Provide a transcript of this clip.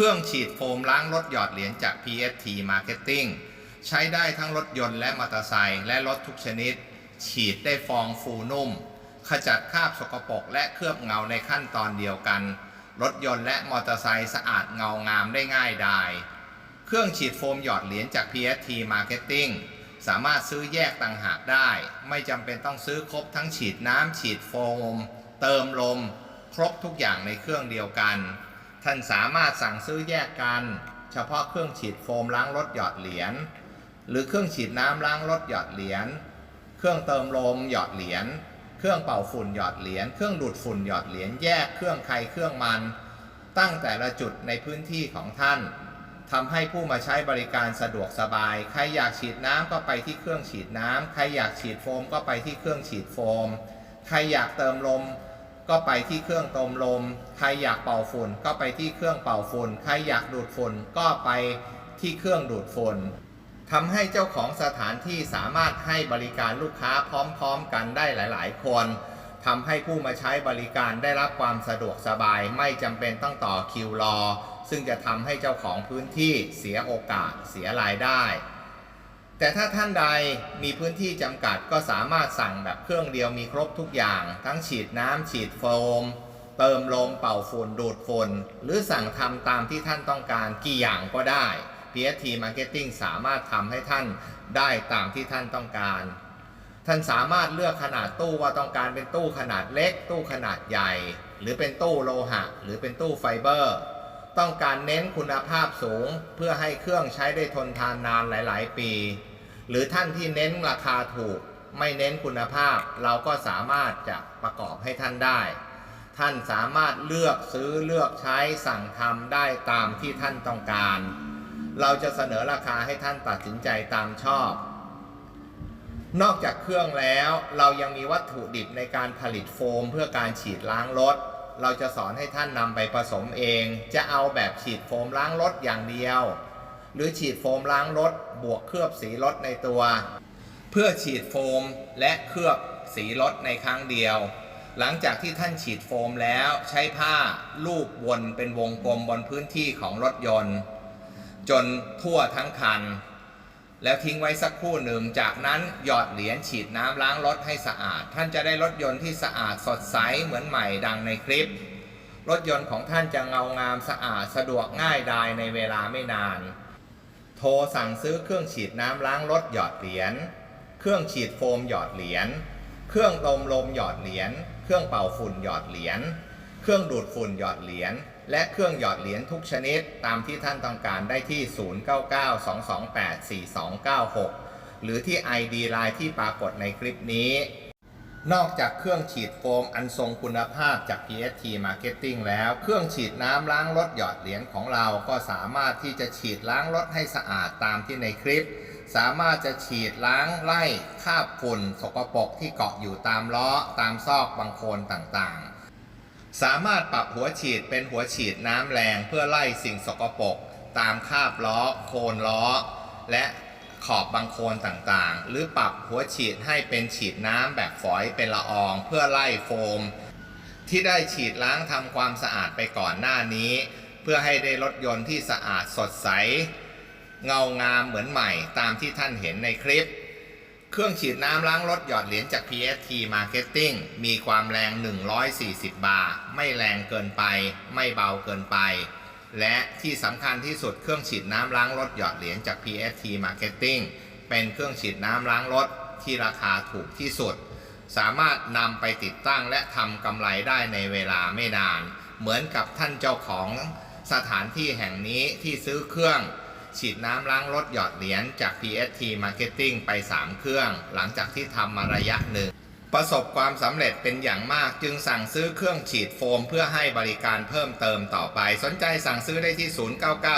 รื่องฉีดโฟมล้างรถหยอดเหรียญจาก PST Marketing ใช้ได้ทั้งรถยนต์และมอเตอร์ไซค์และรถทุกชนิด ฉีดได้ฟองฟูนุ่ม ขจัดคราบสกปรกและเคลือบเงาในขั้นตอนเดียวกัน รถยนต์และมอเตอร์ไซค์สะอาดเงางามได้ง่ายดายเครื่องฉีดโฟมหยอดเหรียญจาก PST Marketing สามารถซื้อแยกต่างหากได้ ไม่จำเป็นต้องซื้อครบทั้งฉีดน้ำฉีดโฟม เติมลม ครบทุกอย่างในเครื่องเดียวกัน ท่านสามารถสั่งซื้อแยกกัน เฉพาะเครื่องฉีดโฟมล้างรถหยอดเหรียญหรือเครื่องฉีดน้ำล้างรถหยอดเหรียญเครื่องเติมลมหยอดเหรียญเครื่องเป่าฝุ่นหยอดเหรียญเครื่องดูดฝุ่นหยอดเหรียญแยกเครื่องใครเครื่องมัน ตั้งแต่ละจุดในพื้นที่ของท่านทำให้ผู้มาใช้บริการสะดวกสบาย ใครอยากฉีดน้ำก็ไปที่เครื่องฉีดน้ำใครอยากฉีดโฟมก็ไปที่เครื่องฉีดโฟม ใครอยากเติมลม ก็ไปที่เครื่องติมลม ใครอยากเป่าฝุ่น ก็ไปที่เครื่องเป่าฝุ่น ใครอยากดูดฝุ่น ก็ไปที่เครื่องดูดฝุ่นทำให้เจ้าของสถานที่สามารถให้บริการลูกค้าพร้อมๆ กันได้หลาย ๆ คนทำให้ผู้มาใช้บริการได้รับความสะดวกสบาย ไม่จำเป็นต้องต่อคิวรอ ซึ่งจะทำให้เจ้าของพื้นที่เสียโอกาสเสียรายได้ แต่ถ้าท่านใดมีพื้นที่จำกัดก็สามารถสั่งแบบเครื่องเดียวมีครบทุกอย่าง ทั้งฉีดน้ำฉีดโฟม เติมลมเป่าฝุ่นดูดฝุ่นหรือสั่งทำตามที่ท่านต้องการกี่อย่างก็ได้ PST Marketing สามารถทำให้ท่านได้ตามที่ท่านต้องการ ท่านสามารถเลือกขนาดตู้ว่าต้องการเป็นตู้ขนาดเล็ก ตู้ขนาดใหญ่ หรือเป็นตู้โลหะ หรือเป็นตู้ไฟเบอร์ ต้องการเน้นคุณภาพสูง เพื่อให้เครื่องใช้ได้ทนทานนานหลาย ๆ ปี หรือท่านที่เน้นราคาถูกไม่เน้นคุณภาพ เราก็สามารถจะประกอบให้ท่านได้ ท่านสามารถเลือกซื้อเลือกใช้สั่งทำได้ตามที่ท่านต้องการ เราจะเสนอราคาให้ท่านตัดสินใจตามชอบ นอกจากเครื่องแล้วเรายังมีวัตถุดิบในการผลิตโฟม เพื่อการฉีดล้างรถเราจะสอนให้ท่านนำไปผสมเอง จะเอาแบบฉีดโฟมล้างรถอย่างเดียว หรือฉีดโฟมล้างรถ บวกเคลือบสีรถในตัว เพื่อฉีดโฟมและเคลือบสีรถในครั้งเดียว หลังจากที่ท่านฉีดโฟมแล้วใช้ผ้าลูบวนเป็นวงกลมบนพื้นที่ของรถยนต์ จนทั่วทั้งคัน แล้วทิ้งไว้สักครู่หนึ่งจากนั้นหยอดเหรียญฉีดน้ำล้างรถให้สะอาด ท่านจะได้รถยนต์ที่สะอาดสดใสเหมือนใหม่ดังในคลิปรถยนต์ของท่านจะเงางามสะอาดสะดวกง่ายดายในเวลาไม่นาน โทรสั่งซื้อเครื่องฉีดน้ำล้างรถหยอดเหรียญ เครื่องฉีดโฟมหยอดเหรียญ เครื่องลมลมหยอดเหรียญ เครื่องเป่าฝุ่นหยอดเหรียญ เครื่องดูดฝุ่นหยอดเหรียญ และเครื่องหยอดเหรียญทุกชนิดตามที่ท่านต้องการได้ที่ 0992284296 หรือที่ ID Line ที่ปรากฏในคลิปนี้ นอกจากเครื่องฉีดโฟมอันทรงคุณภาพจาก PST Marketing แล้ว เครื่องฉีดน้ำล้างรถหยอดเหรียญของเราก็สามารถที่จะฉีดล้างรถให้สะอาดตามที่ในคลิป สามารถจะฉีดล้างไล่คราบฝุ่นสกปรกที่เกาะอยู่ตามล้อตามซอกบางโคลนต่างๆ สามารถปรับหัวฉีดเป็นหัวฉีดน้ำแรงเพื่อไล่สิ่งสกปรกตามคราบล้อ โคนล้อ และ ขอบบางโคลนต่างๆ หรือปรับหัวฉีดให้เป็นฉีดน้ำแบบฝอยเป็นละอองเพื่อไล่โฟม ที่ได้ฉีดล้างทำความสะอาดไปก่อนหน้านี้ เพื่อให้ได้รถยนต์ที่สะอาดสดใส เงางามเหมือนใหม่ตามที่ท่านเห็นในคลิป เครื่องฉีดน้ำล้างรถหยอดเหรียญจาก PST Marketing มีความแรง 140 บาร์ไม่แรงเกินไป ไม่เบาเกินไป และที่สำคัญที่สุดเครื่องฉีดน้ำล้างรถหยอดเหรียญจาก PST Marketing เป็นเครื่องฉีดน้ำล้างรถที่ราคาถูกที่สุด สามารถนำไปติดตั้งและทำกำไรได้ในเวลาไม่นาน เหมือนกับท่านเจ้าของสถานที่แห่งนี้ที่ซื้อเครื่องฉีดน้ำล้างรถหยอดเหรียญจาก PST Marketing ไป 3 เครื่อง หลังจากที่ทำมาระยะหนึ่ง ประสบความสำเร็จเป็นอย่างมากจึงสั่งซื้อเครื่องฉีดโฟมเพื่อให้บริการเพิ่มเติมต่อไป สนใจสั่งซื้อได้ที่ 099